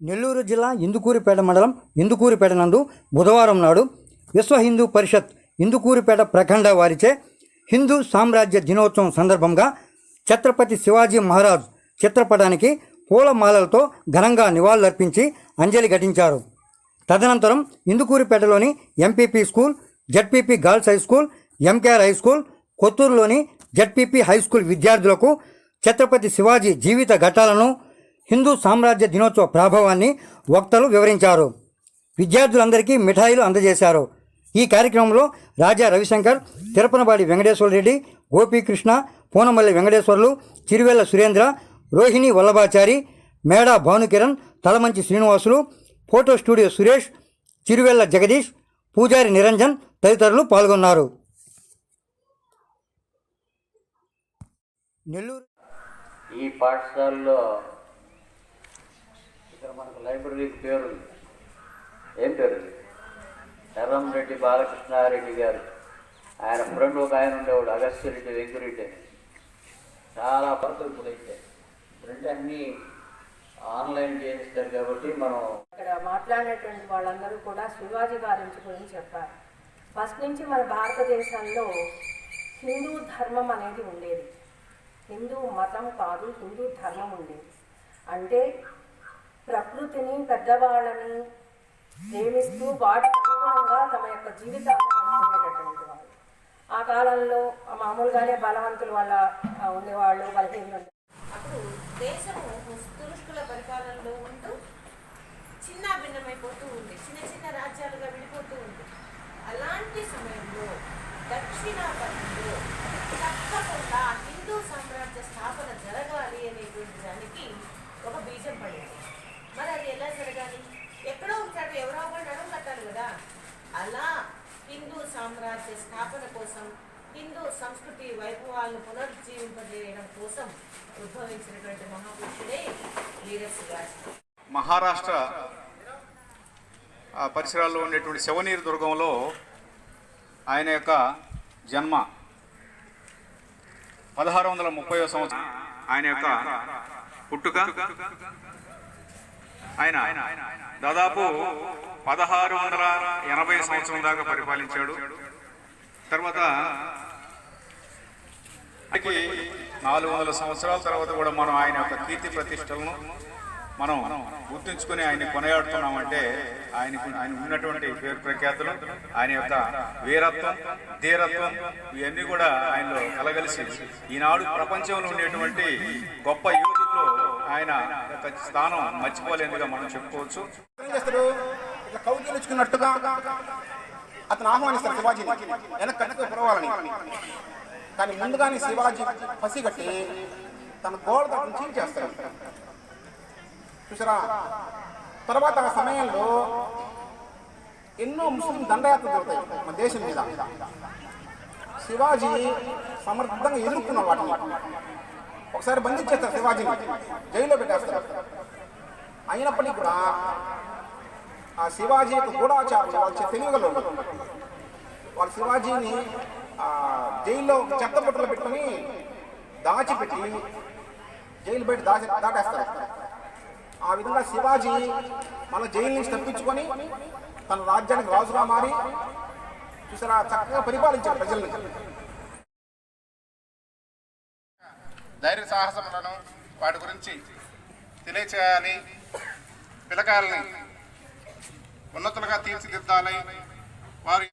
నెల్లూరు జిల్లా ఇందుకూరిపేట మండలం ఇందుకూరిపేట నందు బుధవారం నాడు విశ్వ హిందూ పరిషత్ ఇందుకూరిపేట ప్రఖండ వారిచే హిందూ సామ్రాజ్య దినోత్సవం సందర్భంగా ఛత్రపతి శివాజీ మహారాజ్ చిత్రపటానికి పూలమాలలతో ఘనంగా నివాళులర్పించి అంజలి ఘటించారు. తదనంతరం ఇందుకూరిపేటలోని M P P school Z P P girls high school M K R high school కొత్తూరులోని Z P P high school విద్యార్థులకు ఛత్రపతి శివాజీ జీవిత ఘట్టాలను హిందూ సామ్రాజ్య దినోత్సవ ప్రభావాన్ని వక్తలు వివరించారు. విద్యార్థులందరికీ మిఠాయిలు అందజేశారు. ఈ కార్యక్రమంలో రాజా రవిశంకర్ తిరుపనబాడి వెంకటేశ్వర రెడ్డి గోపీకృష్ణ పూనమల్లి వెంకటేశ్వర్లు చిరువెల్ల సురేంద్ర రోహిణి వల్లభాచారి మేడా భానుకిరణ్ తలమంచి శ్రీనివాసులు ఫోటో స్టూడియో సురేష్ చిరువెల్ల జగదీష్ పూజారి నిరంజన్ తదితరులు పాల్గొన్నారు. నెల్లూరు ఈ పాఠశాలలో మనకు లైబ్రరీకి పేరు ఏం పేరు ఎర్రంరెడ్డి బాలకృష్ణారెడ్డి గారు. ఆయన ఫ్రెండ్ ఒక ఆయన ఉండేవాడు అగస్త్యరెడ్డి వెంకరెడ్డి అని. చాలా పద్ధతులు ఇప్పుడైతే ఇప్పుడంటే అన్నీ ఆన్లైన్ చేయిస్తారు కాబట్టి మనం ఇక్కడ మాట్లాడేటువంటి వాళ్ళందరూ కూడా శివాజీ గారి గురించి చెప్పారు. ఫస్ట్ నుంచి మన భారతదేశంలో హిందూ ధర్మం అనేది ఉండేది. హిందూ మతం కాదు హిందూ ధర్మం ఉండేది. అంటే ప్రకృతిని పెద్దవాళ్ళని ప్రేమిస్తూ వాటి అనుగుణంగా తమ యొక్క జీవితాలను గడుపుకునేటటువంటి వాళ్ళు. ఆ కాలంలో మామూలుగానే బలవంతులు వాళ్ళ ఉండేవాళ్ళు బలహీనలు అప్పుడు దేశము దురుష్కుల పరిపాలనలో ఉంటూ చిన్న భిన్నమైపోతూ ఉంది. చిన్న చిన్న రాజ్యాలుగా విడిపోతూ ఉంది. అలాంటి సమయంలో దక్షిణాపథంలో తప్పకుండా హిందూ సామ్రాజ్య స్థాపన జరగాలి అనేటువంటి దానికి ఒక బీజం పడింది. జరగాలి ఎక్కడో ఉంటాడు ఎవరో నడుము కట్టాలి కదా. అలా హిందూ సామ్రాజ్య స్థాపన కోసం హిందూ సంస్కృతి వైభవాలను పునరుజ్జీవింపజేయడం కోసం ఉద్భవించినటువంటి మహాపురుషుడే వీరశివాజీ మహారాష్ట్ర ఆ పరిసరాల్లో ఉండేటువంటి శివనీరు దుర్గంలో ఆయన యొక్క జన్మ పదహారు వందల ముప్పై సంవత్సరం. ఆయన యొక్క పుట్టుక ఆయన దాదాపు పదహారు వందల ఎనభై సంవత్సరం దాకా పరిపాలించాడు. తర్వాత ఆయనకి నాలుగు వందల సంవత్సరాల తర్వాత కూడా మనం ఆయన యొక్క కీర్తి ప్రతిష్టలను మనం గుర్తుంచుకొని ఆయన కొనయాడుతున్నామంటే ఆయనకు ఆయన ఉన్నటువంటి పేరు ప్రఖ్యాతులు ఆయన యొక్క వీరత్వం ధీరత్వం ఇవన్నీ కూడా ఆయనలో కలగలిసి ఈనాడు ప్రపంచంలో ఉండేటువంటి గొప్ప యోధుల్లో ఆయన యొక్క స్థానం మర్చిపోలేనిదిగా మనం చెప్పుకోవచ్చు. ఏం చేస్తాడు? ఇట్లా కౌగిలించుకున్నట్టుగా అతను ఆహ్వానిస్తాడు శివాజీని. వెనక్కి కట్టుకు పిలవాలని కానీ ముందుగానే శివాజీ పసిగట్టి తన గోడ నుంచి చీల్చేస్తాడు చూసారా? తర్వాత ఆ సమయంలో ఎన్నో ముస్లిం దండయాత్ర జరుగుతాయి మన దేశం మీద. శివాజీ సమర్థంగా ఎదుర్కొన్నాడు వాటిని. ఒకసారి బంధించేస్తారు శివాజీని. జైల్లో పెట్టేస్తారు. అయినప్పటికీ కూడా ఆ శివాజీ యొక్క గూఢాచారులు వాళ్ళు తెలియగలరు. వాళ్ళు శివాజీని జైల్లో చెత్త బుట్టలు పెట్టుకొని దాచిపెట్టి జైలు బయట దాచి దాటేస్తారు. ఆ విధంగా శివాజీ మన జైలు నుంచి తప్పించుకొని తన రాజ్యానికి రాజుగా మారి చూసారా చక్కగా పరిపాలించారు ప్రజల్ని. ధైర్య సాహసములను వాటి గురించి తెలియచేయాలి పిల్లకాయలని ఉన్నతులుగా తీర్చిదిద్దాలి వారు